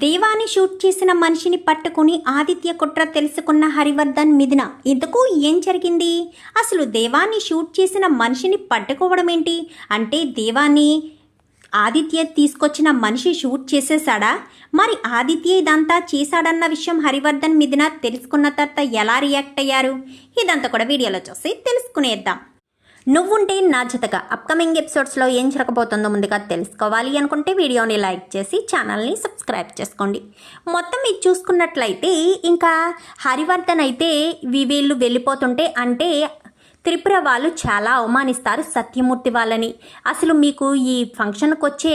దేవాని షూట్ చేసిన మనిషిని పట్టుకుని ఆదిత్య కుట్ర తెలుసుకున్న హరివర్ధన్ మిథున ఇంతకు ఏం జరిగింది? అసలు దేవాన్ని షూట్ చేసిన మనిషిని పట్టుకోవడం ఏంటి? అంటే దేవాన్ని ఆదిత్య తీసుకొచ్చిన మనిషి షూట్ చేసేసాడా మరి ఆదిత్య ఇదంతా చేశాడన్న విషయం హరివర్ధన్ మిథున తెలుసుకున్న తర్వాత ఎలా రియాక్ట్ అయ్యారు? ఇదంతా కూడా వీడియోలో చూసి తెలుసుకునేద్దాం. నువ్వుంటే నా జతగా అప్కమింగ్ ఎపిసోడ్స్లో ఏం జరగబోతుందో ముందుగా తెలుసుకోవాలి అనుకుంటే వీడియోని లైక్ చేసి ఛానల్ని సబ్స్క్రైబ్ చేసుకోండి. మొత్తం ఇది చూసుకున్నట్లయితే ఇంకా హరివర్ధన్ అయితే వీ- వీళ్ళు వెళ్ళిపోతుంటే అంటే త్రిపుర వాళ్ళు చాలా అవమానిస్తారు సత్యమూర్తి వాళ్ళని. అసలు మీకు ఈ ఫంక్షన్కి వచ్చే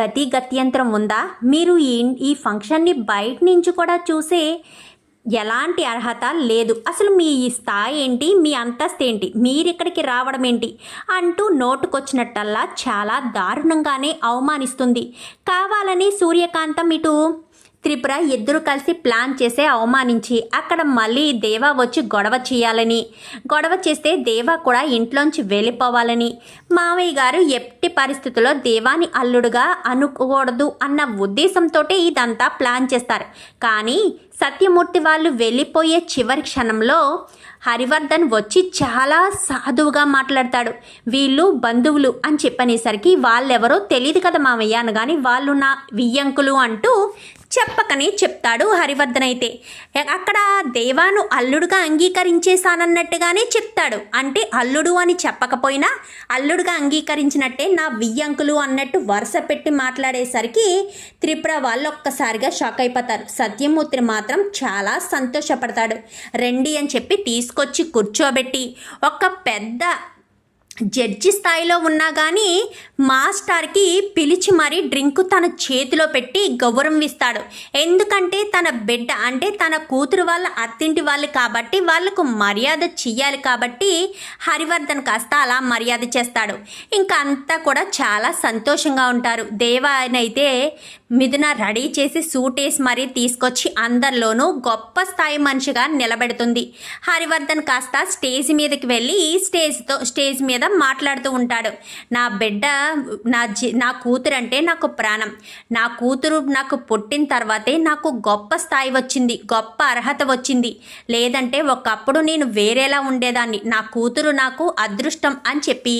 గతి గత్యంతరం ఉందా? మీరు ఈ ఈ ఫంక్షన్ని బయట నుంచి కూడా చూసే ఎలాంటి అర్హత లేదు. అసలు మీ ఈ స్థాయి ఏంటి? మీ అంతస్తు ఏంటి? మీరిక్కడికి రావడం ఏంటి? అంటూ నోటుకొచ్చినట్టల్లా చాలా దారుణంగానే అవమానిస్తుంది. కావాలని సూర్యకాంతం ఇటు త్రిపుర ఇద్దరు కలిసి ప్లాన్ చేసే అవమానించి అక్కడ మళ్ళీ దేవా వచ్చి గొడవ చేయాలని. గొడవ చేస్తే దేవా కూడా ఇంట్లోంచి వెళ్ళిపోవాలని. మావయ్య గారు ఎట్టి పరిస్థితుల్లో దేవాని అల్లుడుగా అనుకోకూడదు అన్న ఉద్దేశంతో ఇదంతా ప్లాన్ చేస్తారు. కానీ సత్యమూర్తి వాళ్ళు వెళ్ళిపోయే చివరి క్షణంలో హరివర్ధన్ వచ్చి చాలా సాధువుగా మాట్లాడతాడు. వీళ్ళు బంధువులు అని చెప్పనేసరికి వాళ్ళెవరో తెలియదు కదా మామయ్య అనగాని వాళ్ళు నా వియ్యంకులు అంటూ చెప్పకనే చెప్తాడు హరివర్ధన్ అయితే. అక్కడ దేవాను అల్లుడుగా అంగీకరించేశానన్నట్టుగానే చెప్తాడు. అంటే అల్లుడు అని చెప్పకపోయినా అల్లుడుగా అంగీకరించినట్టే నా వియ్యంకులు అన్నట్టు వరుస పెట్టి మాట్లాడేసరికి త్రిపుర వాళ్ళు ఒక్కసారిగా షాక్ అయిపోతారు. సత్యమూర్తిని మాత్రం చాలా సంతోషపడతాడు. రండి అని చెప్పి తీసుకొచ్చి కూర్చోబెట్టి ఒక పెద్ద జడ్జి స్థాయిలో ఉన్నా కానీ మాస్టర్కి పిలిచి మరీ డ్రింక్ తన చేతిలో పెట్టి గౌరవిస్తాడు ఎందుకంటే తన బిడ్డ అంటే తన కూతురు వాళ్ళ అత్తింటి వాళ్ళు కాబట్టి వాళ్ళకు మర్యాద చెయ్యాలి కాబట్టి హరివర్ధన్ కాస్త అలా మర్యాద చేస్తాడు. ఇంకా అంతా కూడా చాలా సంతోషంగా ఉంటారు. దేవ అయితే మిథున రెడీ చేసి సూట్ వేసి మరీ తీసుకొచ్చి అందరిలోనూ గొప్ప స్థాయి మనిషిగా నిలబెడుతుంది. హరివర్ధన్ కాస్త స్టేజ్ మీదకి వెళ్ళి స్టేజ్తో స్టేజ్ మీద మాట్లాడుతూ ఉంటాడు. నా బిడ్డ నా జీ నా కూతురు అంటే నాకు ప్రాణం. నా కూతురు నాకు పుట్టిన తర్వాతే నాకు గొప్ప స్థాయి వచ్చింది గొప్ప అర్హత వచ్చింది. లేదంటే ఒకప్పుడు నేను వేరేలా ఉండేదాన్ని. నా కూతురు నాకు అదృష్టం అని చెప్పి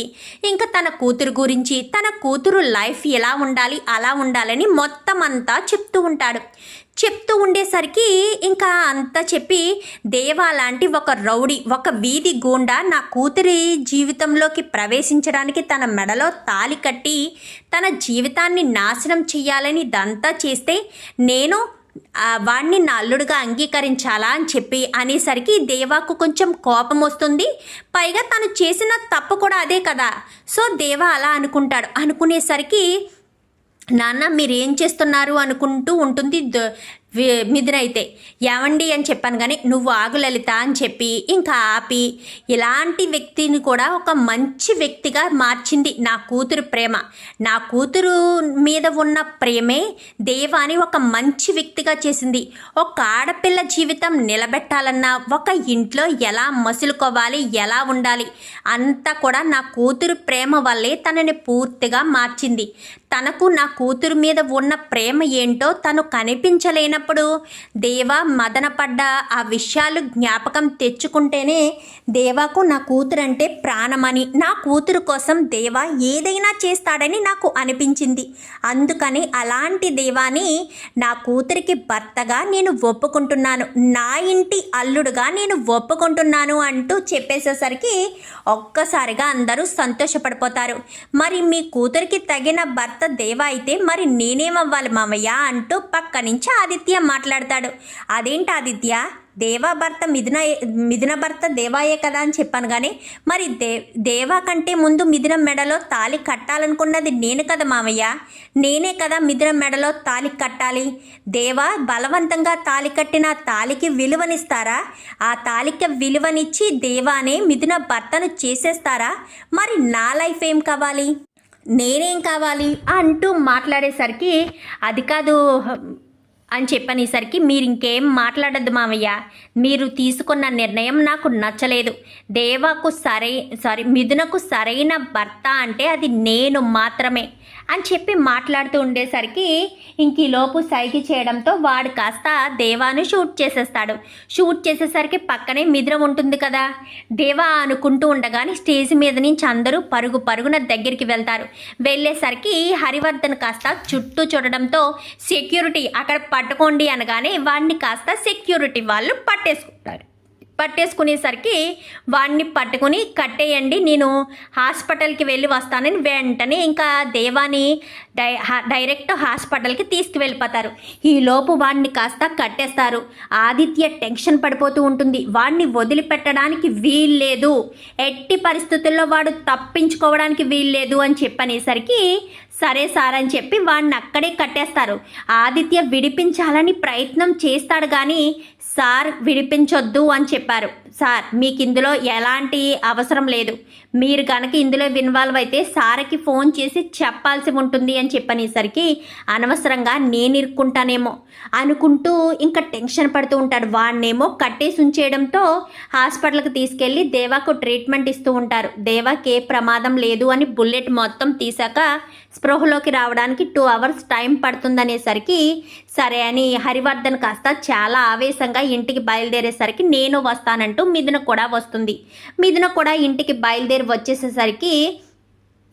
ఇంకా తన కూతురు గురించి తన కూతురు లైఫ్ ఎలా ఉండాలి అలా ఉండాలని మొత్తం అంతా చెప్తూ ఉంటాడు. చెప్తూ ఉండేసరికి ఇంకా అంతా చెప్పి దేవా లాంటి ఒక రౌడీ ఒక వీధి గూండా నా కూతురి జీవితంలోకి ప్రవేశించడానికి తన మెడలో తాలి కట్టి తన జీవితాన్ని నాశనం చేయాలని ఇదంతా చేస్తే నేను వాణ్ణి నా అల్లుడుగా అంగీకరించాలా అని చెప్పి అనేసరికి దేవాకు కొంచెం కోపం వస్తుంది. పైగా తను చేసిన తప్పు కూడా అదే కదా. సో దేవా అలా అనుకుంటాడు. అనుకునేసరికి నాన్న మీరు ఏం చేస్తున్నారు అనుకుంటూ ఉంటుంది ద- మిథున అయితే ఏమండి అని చెప్పాను కానీ నువ్వు ఆగు లలిత అని చెప్పి ఇంకా ఆపి ఇలాంటి వ్యక్తిని కూడా ఒక మంచి వ్యక్తిగా మార్చింది నా కూతురు ప్రేమ. నా కూతురు మీద ఉన్న ప్రేమే దేవాని ఒక మంచి వ్యక్తిగా చేసింది. ఒక ఆడపిల్ల జీవితం నిలబెట్టాలన్నా ఒక ఇంట్లో ఎలా మసులుకోవాలి ఎలా ఉండాలి అంతా కూడా నా కూతురు ప్రేమ వల్లే తనని పూర్తిగా మార్చింది. తనకు నా కూతురు మీద ఉన్న ప్రేమ ఏంటో తను కనిపించలేనప్పుడు దేవా మదనపడ్డ ఆ విషయాలు జ్ఞాపకం తెచ్చుకుంటేనే దేవాకు నా కూతురు అంటే ప్రాణమని నా కూతురు కోసం దేవా ఏదైనా చేస్తాడని నాకు అనిపించింది. అందుకని అలాంటి దేవాని నా కూతురికి భర్తగా నేను ఒప్పుకుంటున్నాను. నా ఇంటి అల్లుడుగా నేను ఒప్పుకుంటున్నాను అంటూ చెప్పేసేసరికి ఒక్కసారిగా అందరూ సంతోషపడిపోతారు. మరి మీ కూతురికి తగిన భర్త దేవ అయితే మరి నేనేమవ్వాలి మామయ్య? అంటూ పక్క నుంచి ఆదిత్య మాట్లాడతాడు. అదేంటి ఆదిత్య? దేవా భర్త మిథున మిథున భర్త దేవాయే కదా అని చెప్పాను కానీ మరి దే దేవా కంటే ముందు మిథున మెడలో తాలి కట్టాలనుకున్నది నేను కదా మామయ్య? నేనే కదా మిథున మెడలో తాలి కట్టాలి? దేవా బలవంతంగా తాలి కట్టిన తాలికి విలువనిస్తారా? ఆ తాలికి విలువనిచ్చి దేవానే మిథున భర్తను చేసేస్తారా? మరి నా లైఫ్ ఏం కావాలి? నేనేం కావాలి అంటూ మాట్లాడేసరికి అది కాదు అని చెప్పనేసరికి మీరు ఇంకేం మాట్లాడద్దు మామయ్య మీరు తీసుకున్న నిర్ణయం నాకు నచ్చలేదు. దేవాకు సరై సారీ మిథునకు సరైన భర్త అంటే అది నేను మాత్రమే. అని చెప్పి మాట్లాడుతూ ఉండేసరికి ఇంక లోపు సైకి చేయడంతో వాడు కాస్త దేవాను షూట్ చేసేస్తాడు. షూట్ చేసేసరికి పక్కనే మిద్రం ఉంటుంది కదా. దేవా అనుకుంటూ ఉండగానే స్టేజ్ మీద నుంచి అందరూ పరుగు పరుగున దగ్గరికి వెళ్తారు. వెళ్ళేసరికి హరివర్ధన్ కాస్త చుట్టూ చూడడంతో సెక్యూరిటీ అక్కడ పట్టుకోండి అనగానే వాడిని కాస్త సెక్యూరిటీ వాళ్ళు పట్టేసుకుంటారు. పట్టేసుకునేసరికి వాడిని పట్టుకుని కట్టేయండి నేను హాస్పిటల్కి వెళ్ళి వస్తానని వెంటనే ఇంకా దేవాని డై డైరెక్ట్ హాస్పిటల్కి తీసుకువెళ్ళిపోతారు. ఈ లోపు వాడిని కాస్త కట్టేస్తారు. ఆదిత్య టెన్షన్ పడిపోతూ ఉంటుంది. వాడిని వదిలిపెట్టడానికి వీల్లేదు. ఎట్టి పరిస్థితుల్లో వాడు తప్పించుకోవడానికి వీల్లేదు అని చెప్పనేసరికి సరే సార్ అని చెప్పి వాడిని అక్కడే కట్టేస్తారు. ఆదిత్య విడిపించాలని ప్రయత్నం చేస్తాడు కానీ సార్ విడిపించొద్దు అని చెప్పి చెప్పారు సార్ మీకు ఇందులో ఎలాంటి అవసరం లేదు. మీరు కనుక ఇందులో ఇన్వాల్వ్ అయితే సార్కి ఫోన్ చేసి చెప్పాల్సి ఉంటుంది అని చెప్పనేసరికి అనవసరంగా నేను ఇరుక్కుంటానేమో అనుకుంటూ ఇంకా టెన్షన్ పడుతూ ఉంటాడు. వాడినేమో కట్టేసి ఉంచేయడంతో హాస్పిటల్కి తీసుకెళ్ళి దేవాకు ట్రీట్మెంట్ ఇస్తూ ఉంటారు. దేవాకి ఏ ప్రమాదం లేదు అని బుల్లెట్ మొత్తం తీసాక స్పృహలోకి రావడానికి టూ అవర్స్ టైం పడుతుందనేసరికి సరే అని హరివర్ధన్ కాస్త చాలా ఆవేశంగా ఇంటికి బయలుదేరేసరికి నేను వస్తానంటూ మిథున కూడా వస్తుంది. మిథున కూడా ఇంటికి బయలుదేరి వచ్చేసేసరికి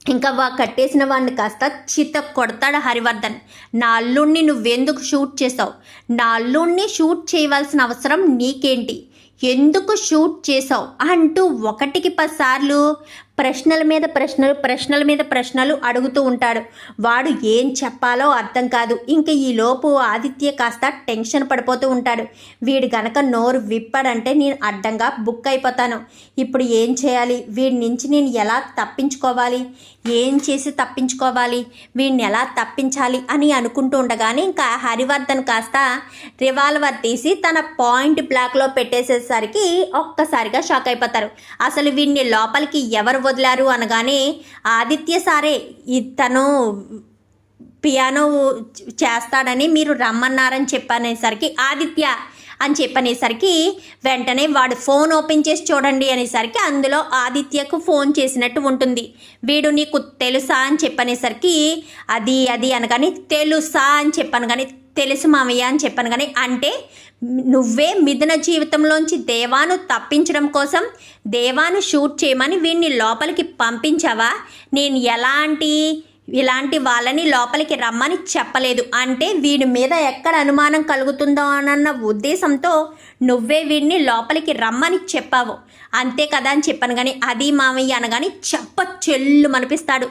ఇంకా వా కట్టేసిన వాడిని కాస్త చిత కొడతాడు హరివర్ధన్. నా అల్లుణ్ణి నువ్వెందుకు షూట్ చేసావు నా అల్లుణ్ణి షూట్ చేయవలసిన అవసరం నీకేంటి? ఎందుకు షూట్ చేసావు అంటూ ఒకటికి పదిసార్లు ప్రశ్నల మీద ప్రశ్నలు ప్రశ్నల మీద ప్రశ్నలు అడుగుతూ ఉంటాడు. వాడు ఏం చెప్పాలో అర్థం కాదు. ఇంకా ఈ లోపు ఆదిత్య కాస్త టెన్షన్ పడిపోతూ ఉంటాడు. వీడు గనక నోరు విప్పాడంటే నేను అడ్డంగా బుక్ అయిపోతాను. ఇప్పుడు ఏం చేయాలి? వీడి నుంచి నేను ఎలా తప్పించుకోవాలి? ఏం చేసి తప్పించుకోవాలి? వీడిని ఎలా తప్పించాలి అని అనుకుంటూ ఉండగానే ఇంకా హరివర్ధన్ కాస్త రివాల్వర్ తీసి తన పాయింట్ బ్లాక్లో పెట్టేసేసరికి ఒక్కసారిగా షాక్ అయిపోతారు. అసలు వీడిని లోపలికి ఎవరు వదిలారు అనగానే ఆదిత్య సారే తను పియానో చేస్తాడని మీరు రమ్మన్నారని చెప్పనేసరికి ఆదిత్య అని చెప్పనేసరికి వెంటనే వాడు ఫోన్ ఓపెన్ చేసి చూడండి అనేసరికి అందులో ఆదిత్యకు ఫోన్ చేసినట్టు ఉంటుంది. వీడు నీకు తెలుసా అని చెప్పనేసరికి అది అది అనగాని తెలుసా అని చెప్పాను కానీ తెలుసు మామయ్య అని చెప్పాను కానీ అంటే నువ్వే మిథున జీవితంలోంచి దేవాను తప్పించడం కోసం దేవాను షూట్ చేయమని వీడిని లోపలికి పంపించావా? నేను ఎలాంటి ఇలాంటి వాళ్ళని లోపలికి రమ్మని చెప్పలేదు. అంటే వీడి మీద ఎక్కడ అనుమానం కలుగుతుందో అన్న ఉద్దేశంతో నువ్వే వీడిని లోపలికి రమ్మని చెప్పావు. అంతే కదా అని చెప్పాను కానీ అది మామయ్య అనగాని చెప్ప చెల్లు మనిపిస్తాడు.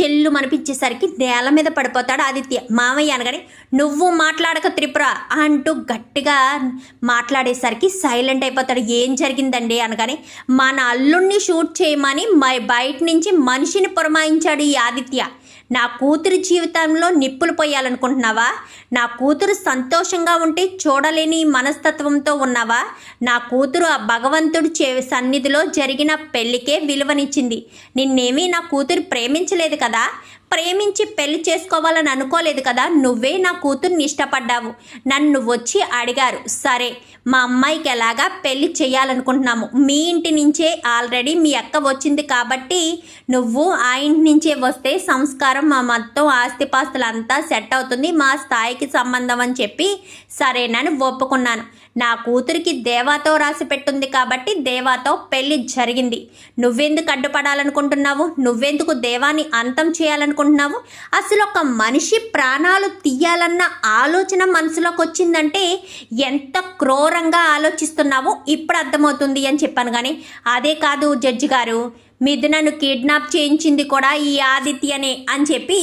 చెల్లు మనిపించేసరికి నేల మీద పడిపోతాడు ఆదిత్య. మామయ్య అనగానే నువ్వు మాట్లాడక త్రిపుర అంటూ గట్టిగా మాట్లాడేసరికి సైలెంట్ అయిపోతాడు. ఏం జరిగిందండి? అనగానే మన అల్లుణ్ణి షూట్ చేయమని మై బయట నుంచి మనిషిని పురమాయించాడు ఈ ఆదిత్య. నా కూతురు జీవితంలో నిప్పులు పోయాలనుకుంటున్నావా? నా కూతురు సంతోషంగా ఉంటే చూడలేని మనస్తత్వంతో ఉన్నావా? నా కూతురు ఆ భగవంతుడు చే సన్నిధిలో జరిగిన పెళ్ళికే విలువనిచ్చింది. నిన్నేమీ నా కూతురు ప్రేమించలేదు కదా? ప్రేమించి పెళ్ళి చేసుకోవాలని అనుకోలేదు కదా నువ్వే నా కూతుర్ని ఇష్టపడ్డావు. నన్ను వచ్చి అడిగారు. సరే మా అమ్మాయికి ఎలాగా పెళ్ళి చేయాలనుకుంటున్నాము? మీ ఇంటి నుంచే ఆల్రెడీ మీ అక్క వచ్చింది కాబట్టి నువ్వు ఆ ఇంటి నుంచే వస్తే సంస్కారం మా మొత్తం ఆస్తిపాస్తులంతా సెట్ అవుతుంది మా స్థాయికి సంబంధం అని చెప్పి సరేనని ఒప్పుకున్నాను. నా కూతురికి దేవాతో రాసి పెట్టుంది కాబట్టి దేవాతో పెళ్ళి జరిగింది. నువ్వెందుకు అడ్డుపడాలనుకుంటున్నావు? నువ్వెందుకు దేవాన్ని అంతం చేయాలనుకుంటున్నావు? అసలు ఒక మనిషి ప్రాణాలు తీయాలన్న ఆలోచన మనసులోకి వచ్చిందంటే ఎంత క్రూరంగా ఆలోచిస్తున్నావో ఇప్పుడు అర్థమవుతుంది అని చెప్పాను కానీ అదే కాదు జడ్జి గారు మిథునను కిడ్నాప్ చేయించింది కూడా ఈ ఆదిత్యనే అని చెప్పి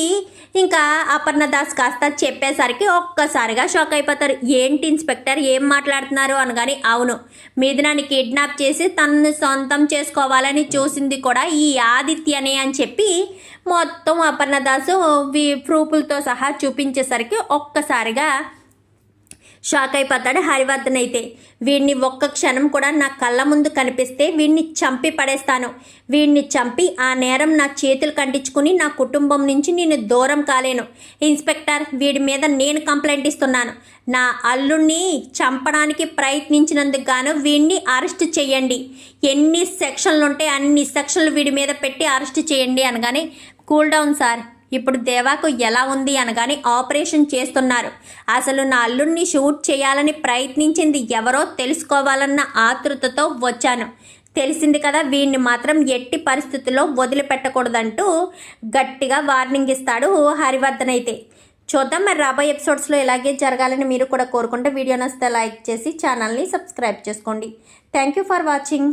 ఇంకా అపర్ణ దాస్ కాస్త చెప్పేసరికి ఒక్కసారిగా షాక్ అయిపోతారు. ఏంటి ఇన్స్పెక్టర్? ఏం మాట్లాడుతున్నారు? అనగాని అవును మిథునాన్ని కిడ్నాప్ చేసి తనను సొంతం చేసుకోవాలని చూసింది కూడా ఈ ఆదిత్యనే అని చెప్పి మొత్తం అపర్ణ దాసు వి- ప్రూఫులతో సహా చూపించేసరికి ఒక్కసారిగా షాక్ అయిపోతాడు హరివర్ధన్ అయితే. వీడిని ఒక్క క్షణం కూడా నా కళ్ళ ముందు కనిపిస్తే వీడిని చంపి పడేస్తాను. వీడిని చంపి ఆ నేరం నా చేతులు కంటించుకుని నా కుటుంబం నుంచి నేను దూరం కాలేను. ఇన్స్పెక్టర్ వీడి మీద నేను కంప్లైంట్ ఇస్తున్నాను. నా అల్లుణ్ణి చంపడానికి ప్రయత్నించినందుకు గాను వీడిని అరెస్ట్ చేయండి. ఎన్ని సెక్షన్లు ఉంటే అన్ని సెక్షన్లు వీడి మీద పెట్టి అరెస్ట్ చేయండి అనగానే కూల్ డౌన్ సార్. ఇప్పుడు దేవాకు ఎలా ఉంది అనగానే ఆపరేషన్ చేస్తున్నారు. అసలు నా అల్లుడిని షూట్ చేయాలని ప్రయత్నించింది ఎవరో తెలుసుకోవాలన్న ఆతృతతో వచ్చాను. తెలిసింది కదా వీడిని మాత్రం ఎట్టి పరిస్థితుల్లో వదిలిపెట్టకూడదంటూ గట్టిగా వార్నింగ్ ఇస్తాడు హరివర్ధన్ అయితే. చూద్దాం మరి రాబోయే ఎపిసోడ్స్లో ఇలాగే జరగాలని మీరు కూడా కోరుకుంటే వీడియో నచ్చితే లైక్ చేసి ఛానల్ని సబ్స్క్రైబ్ చేసుకోండి. Thank you for watching.